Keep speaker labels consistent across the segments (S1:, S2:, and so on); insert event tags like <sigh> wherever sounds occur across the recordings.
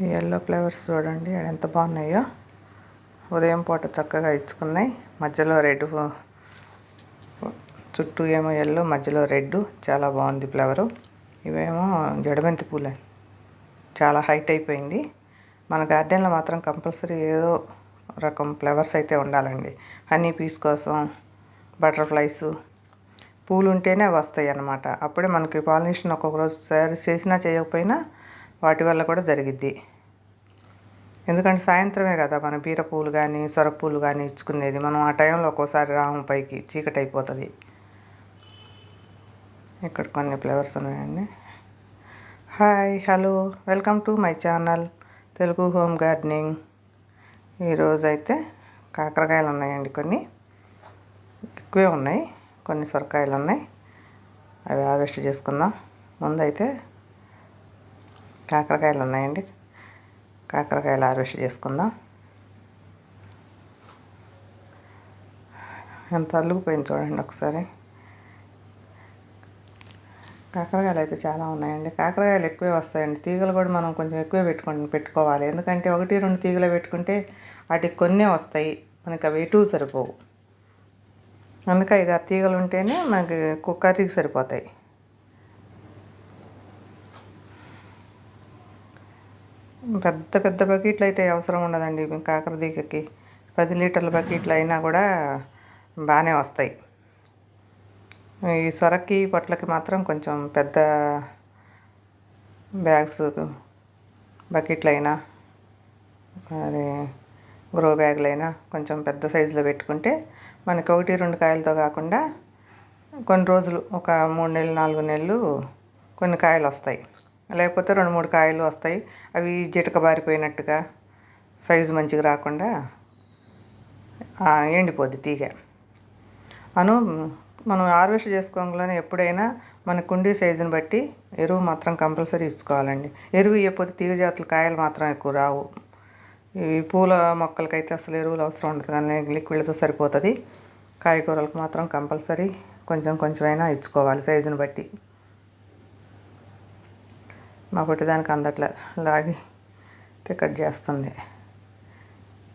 S1: ఈ yellow flowers చూడండి ఎంత బాగున్నాయో. ఉదయం పూట చక్కగా ఇచ్చుకున్నాయి. మధ్యలో రెడ్ చుట్టూ ఏమో ఎల్లో మధ్యలో రెడ్ చాలా బాగుంది ఫ్లవరు ఇవేమో జడమెంతి పూలు. చాలా హైట్ అయిపోయింది. మన గార్డెన్లో మాత్రం కంపల్సరీ ఏదో రకం ఫ్లవర్స్ అయితే ఉండాలండి. హనీ పీస్ కోసం బటర్ఫ్లైస్ పూలు ఉంటేనే వస్తాయి అన్నమాట అప్పుడే మనకి పాలినేషన్ ఒక్కొక్క రోజు సరి చేసినా చేయకపోయినా వాటి వల్ల కూడా జరిగిద్ది. ఎందుకంటే సాయంత్రమే కదా మనం బీర పూలు కానీ సొర పూలు కానీ ఇచ్చుకునేది. మనం ఆ టైంలో ఒక్కోసారి రాము పైకి చీకటి అయిపోతుంది. ఇక్కడ కొన్ని ఫ్లేవర్స్ ఉన్నాయండి. Hi hello welcome to my channel Telugu home gardening ఈరోజు అయితే కాకరకాయలు ఉన్నాయండి కొన్ని. ఎక్కువే ఉన్నాయి. కొన్ని సొరకాయలు ఉన్నాయి. అవి హార్వెస్ట్ చేసుకుందాం. ముందైతే కాకరకాయలు ఉన్నాయండి. కాకరకాయలు హార్వెస్ట్ చేసుకుందాం. ఎంత అల్లుకుపోయింది చూడండి ఒకసారి. కాకరకాయలు అయితే చాలా ఉన్నాయండి. కాకరకాయలు ఎక్కువే వస్తాయండి. తీగలు కూడా మనం కొంచెం ఎక్కువే పెట్టుకొని పెట్టుకోవాలి. ఎందుకంటే ఒకటి రెండు తీగలు పెట్టుకుంటే వాటికి కొన్నే వస్తాయి. మనకి అవి ఎటు సరిపోవు. అందుకే ఐదు ఆరు తీగలు ఉంటేనే మనకి కుక్కర్కి సరిపోతాయి. పెద్ద పెద్ద బకెట్లు అయితే అవసరం ఉండదండి. కాకర తీగకి పది లీటర్ల బకెట్లు అయినా కూడా బాగానే వస్తాయి. ఈ సొరకి పొట్లకి మాత్రం కొంచెం పెద్ద బ్యాగ్స్ బకెట్లు అయినా మరి గ్రో బ్యాగులు అయినా కొంచెం పెద్ద సైజులో పెట్టుకుంటే మనకి ఒకటి రెండు కాయలతో కాకుండా కొన్ని రోజులు ఒక మూడు నెలలు నాలుగు నెలలు కొన్ని కాయలు వస్తాయి. లేకపోతే రెండు మూడు కాయలు వస్తాయి. అవి జిటకబారిపోయినట్టుగా సైజు మంచిగా రాకుండా ఎండిపోద్ది తీగ. అను మనం హార్వెస్ట్ చేసుకోగానే ఎప్పుడైనా మన కుండీ సైజుని బట్టి ఎరువు మాత్రం కంపల్సరీ ఇచ్చుకోవాలండి. ఎరువు ఇవ్వకపోతే తీగ జాతులు కాయలు మాత్రం ఎక్కువ రావు. ఈ పూల మొక్కలకైతే అసలు ఎరువులు అవసరం ఉండదు కానీ లిక్విడ్తో సరిపోతుంది. కాయగూరలకు మాత్రం కంపల్సరీ కొంచెం కొంచెమైనా ఇచ్చుకోవాలి సైజుని బట్టి. మా దానికి అందట్లే. లాగి టికెట్ చేస్తుంది.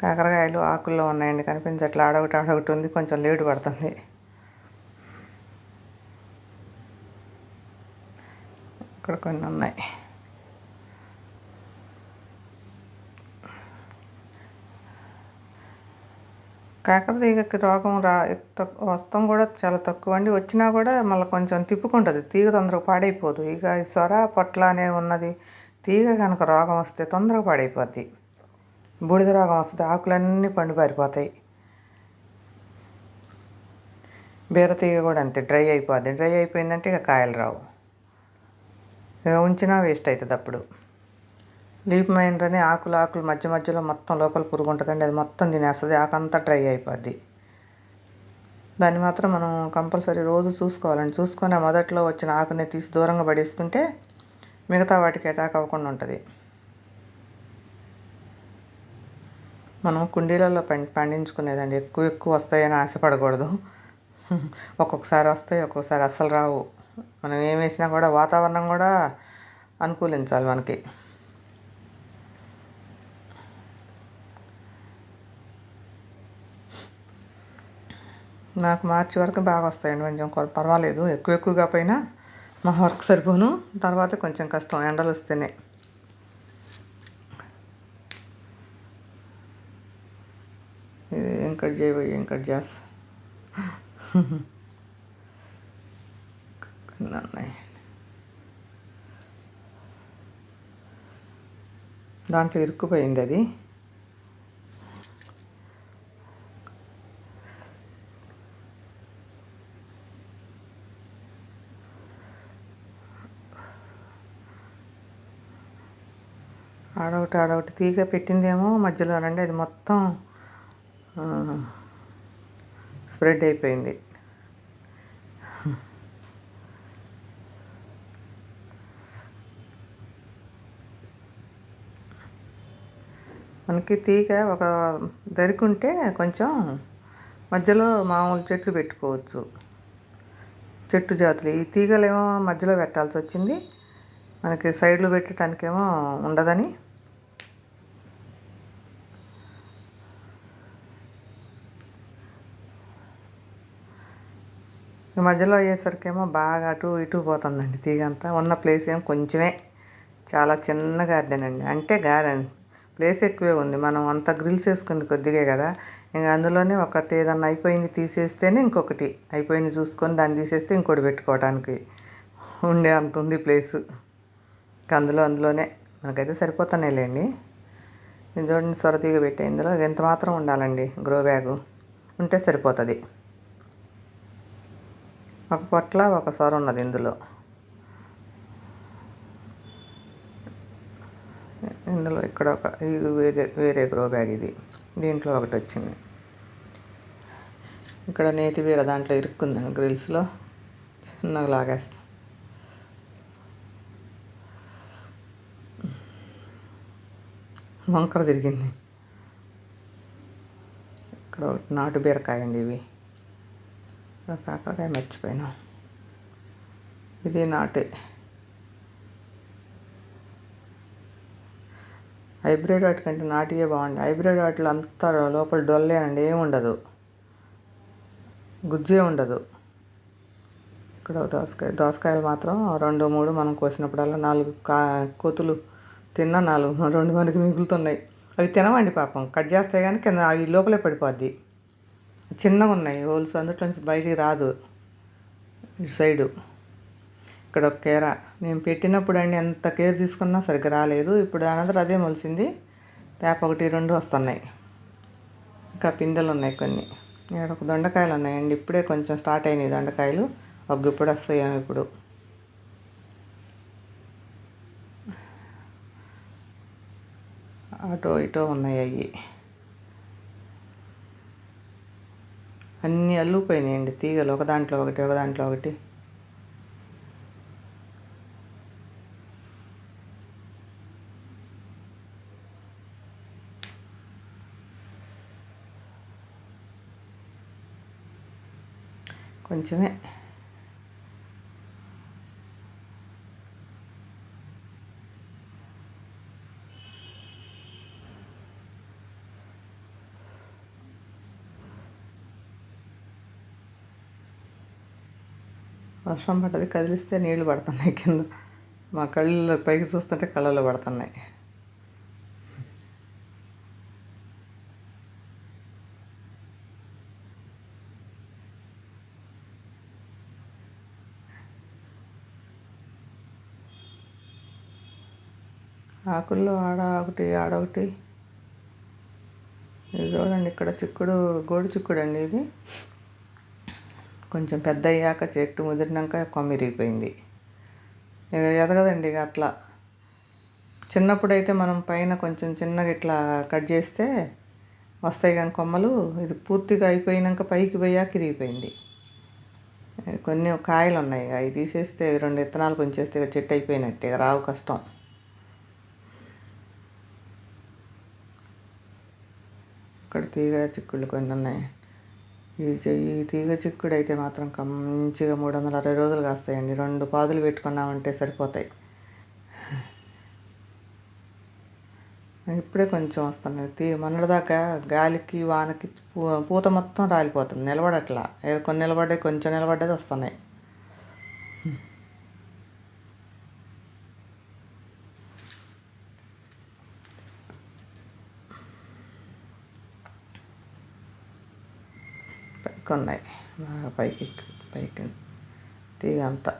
S1: కాకరకాయలు ఆకుల్లో ఉన్నాయండి కనిపించట్లే. ఆడొకటి ఆడొకటి ఉంది కొంచెం లేటు పడుతుంది. ఇక్కడ కొన్ని ఉన్నాయి. కాకర తీగకి రోగం రా వస్తాం కూడా చాలా తక్కువ అండి వచ్చినా కూడా మళ్ళీ కొంచెం తిప్పుకుంటుంది. తీగ తొందరగా పాడైపోదు. ఇక సొర పొట్ల అనే ఉన్నది. తీగ కనుక రోగం వస్తే తొందరగా పాడైపోద్ది. బూడిద రోగం వస్తుంది. ఆకులన్నీ పండు పారిపోతాయి. బీర తీగ కూడా అంతే డ్రై అయిపోద్ది. డ్రై అయిపోయిందంటే ఇక కాయలు రావు. ఇక ఉంచినా వేస్ట్ అవుతుంది అప్పుడు. లీప్ మైండ్ అని ఆకులు ఆకులు మధ్య మధ్యలో మొత్తం లోపల పురుగు ఉంటుందండి అది మొత్తం తినేస్తుంది. ఆకంతా డ్రై అయిపోద్ది. దాన్ని మాత్రం మనం కంపల్సరీ రోజు చూసుకోవాలండి. చూసుకొని ఆ మొదట్లో వచ్చిన ఆకుని తీసి దూరంగా పడేసుకుంటే మిగతా వాటికి అటాక్ అవ్వకుండా ఉంటుంది. మనం కుండీలలో పండించుకునేదండి. ఎక్కువ ఎక్కువ వస్తాయని ఆశపడకూడదు. <laughs> ఒక్కొక్కసారి వస్తాయి ఒక్కొక్కసారి అస్సలు రావు. మనం ఏం వేసినా కూడా వాతావరణం కూడా అనుకూలించాలి మనకి. నాకు మార్చి వరకు బాగా వస్తాయండి కొంచెం పర్వాలేదు. ఎక్కువ ఎక్కువగా పైన మా వర్క్ సరిపోను. తర్వాత కొంచెం కష్టం. ఎండలు వస్తేనే. ఏం కట్ చేయబోయి ఏం కట్ దాంట్లో ఇరుక్కుపోయింది అది. ఒకటి ఆడొకటి తీగ పెట్టిందేమో మధ్యలోనండి అది మొత్తం స్ప్రెడ్ అయిపోయింది. మనకి తీగ ఒక దరికుంటే కొంచెం మధ్యలో మామూలు చెట్లు పెట్టుకోవచ్చు. చెట్టు జాతులు. ఈ తీగలేమో మధ్యలో పెట్టాల్సి వచ్చింది. మనకి సైడ్లో పెట్టడానికేమో ఉండదని ఈ మధ్యలో అయ్యేసరికేమో బాగా అటు ఇటు పోతుందండి తీగంతా. ఉన్న ప్లేస్ ఏం కొంచెమే చాలా చిన్న గార్డెన్ అండి. అంటే గార్డెన్ ప్లేస్ ఎక్కువే ఉంది. మనం అంత గ్రిల్స్ వేసుకుంది కొద్దిగే కదా. ఇంకా అందులోనే ఒకటి ఏదన్నా అయిపోయింది తీసేస్తేనే ఇంకొకటి. అయిపోయింది చూసుకొని దాన్ని తీసేస్తే ఇంకోటి పెట్టుకోవడానికి ఉండే అంత ఉంది ప్లేసు అందులో అందులోనే మనకైతే సరిపోతానేలేండి ఇది చూడండి సొరతీగ పెట్టే ఇందులో. ఎంత మాత్రం ఉండాలండి? గ్రో బ్యాగు ఉంటే సరిపోతుంది. ఒక పొట్ల ఒక సొర ఉన్నది ఇందులో. ఇందులో ఇక్కడ ఒక ఇది వేరే వేరే గ్రో బ్యాగ్ ఇది. దీంట్లో ఒకటి వచ్చింది. ఇక్కడ నేతి వేరే దాంట్లో ఇరుక్కుంది గ్రిల్స్లో చిన్నగా లాగేస్తాం. వంకర తిరిగింది. ఇక్కడ ఒకటి నాటు బీరకాయ అండి ఇవి. కాకరకాయ మర్చిపోయినాం. ఇది నాటే. హైబ్రిడ్ వాటి కంటే నాటియే బాగుంది. హైబ్రిడ్ వాటిలో అంతా లోపల డొల్లేనండి ఏమి ఉండదు. గుజ్జే ఉండదు. ఇక్కడ దోసకాయ దోసకాయలు మాత్రం రెండు మూడు మనం కోసినప్పుడల్లా నాలుగు కా కోతులు తిన్నా నాలుగు రెండు మనకి మిగులుతున్నాయి. అవి తినవండి పాపం. కట్ చేస్తే కానీ కింద అవి లోపలే పడిపోద్ది. చిన్నగా ఉన్నాయి హోల్స్ అందులోంచి బయటికి రాదు. ఇటు సైడు. ఇక్కడ ఒక కేర. నేను పెట్టినప్పుడు అండి ఎంత కేర్ తీసుకున్నా సరిగ్గా రాలేదు. ఇప్పుడు అనంతరం అదే మొలిసింది. తేప ఒకటి రెండు వస్తున్నాయి. ఇంకా పిందెలు ఉన్నాయి కొన్ని. ఇక్కడ ఒక దొండకాయలు ఉన్నాయండి. ఇప్పుడే కొంచెం స్టార్ట్ అయినాయి దొండకాయలు. ఒక ఇప్పుడు వస్తాయేమో ఇప్పుడు. అటో ఇటో ఉన్నాయి అవి అన్నీ అల్లుపోయినాయండి తీగలు ఒక దాంట్లో ఒకటి ఒక దాంట్లో ఒకటి. కొంచెమే. వర్షం పడ్డది కదిలిస్తే నీళ్ళు పడుతున్నాయి కింద. మా కళ్ళు పైకి చూస్తుంటే కళ్ళలో పడుతున్నాయి. ఆకుల్లో ఆడ ఒకటి ఆడ ఒకటి. ఇది చూడండి ఇక్కడ చిక్కుడు గోడు చిక్కుడు అండి ఇది. కొంచెం పెద్ద అయ్యాక చెట్టు ముదిరినాక కొమ్మ విరిగిపోయింది. ఇక ఎదగదండి ఇక అట్లా. చిన్నప్పుడైతే మనం పైన కొంచెం చిన్నగా ఇట్లా కట్ చేస్తే వస్తాయి కానీ కొమ్మలు ఇది పూర్తిగా అయిపోయినాక పైకి పోయాక ఇరిగిపోయింది కొన్ని కాయలు ఉన్నాయి అవి తీసేస్తే రెండు విత్తనాలు కొంచేస్తే ఇక చెట్టు అయిపోయినట్టే ఇక రావు కష్టం. ఇక్కడ తీగ చిక్కుళ్ళు కొన్ని ఉన్నాయి. ఈ ఈ తీగ చిక్కుడు అయితే మాత్రం మంచిగా మూడు వందల అరవై రోజులు కాస్తాయండి. రెండు పాదులు పెట్టుకున్నామంటే సరిపోతాయి. ఇప్పుడే కొంచెం వస్తున్నాయి తీ మొన్నటిదాకా గాలికి వానకి పూత మొత్తం రాలిపోతుంది. నిలబడట్లా. ఏదో కొన్ని నిలబడ్డాయి కొంచెం నిలబడ్డది వస్తున్నాయి. పైకి ఉన్నాయి బాగా పైకి పైకి తీగ అంతా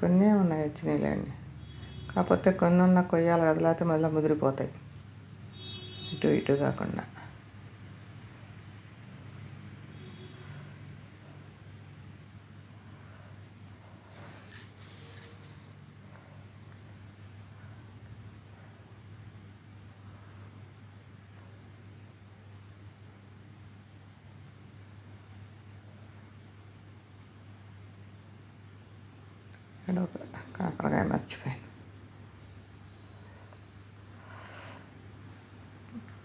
S1: కొన్ని ఉన్నాయి వచ్చినాయిలేండి. కాకపోతే కొన్ని ఉన్న కొయ్యాలి కదా లేకపోతే మళ్ళీ ముదిరిపోతాయి. ఇటు ఇటు కాకుండా. కాకరకాయ మర్చిపోయాను.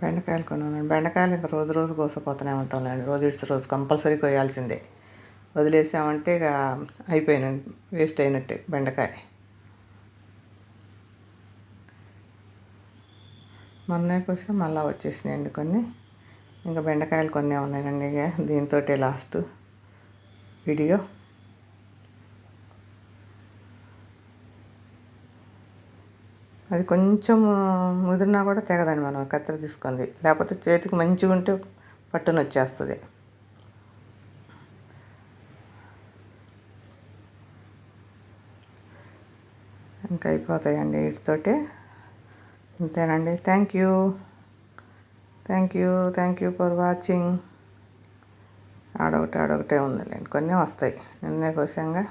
S1: బెండకాయలు కొన్నాను బెండకాయలు ఇంకా రోజు రోజు కోసపోతూనే ఉంటాంలేండి. రోజు ఇట్స్ రోజు కంపల్సరీ కొయ్యాల్సిందే. వదిలేసామంటే ఇక అయిపోయిన వేస్ట్ అయినట్టే బెండకాయ. మొన్నే కోసం మళ్ళీ వచ్చేసినాయండి కొన్ని. ఇంకా బెండకాయలు కొన్ని ఉన్నాయండి ఇక దీంతో లాస్ట్ వీడియో. అది కొంచెం ముదిరినా కూడా తెగదండి మనం కత్తెర తీసుకుంది. లేకపోతే చేతికి మంచిగా ఉంటే పట్టును వచ్చేస్తుంది. ఇంకా అయిపోతాయండి వీటితోటి. అంతేనండి thank you thank you thank you for watching ఆడొకటి ఆడొకటే ఉందిలేండి. కొన్ని వస్తాయి. నిన్నే కోసంగా.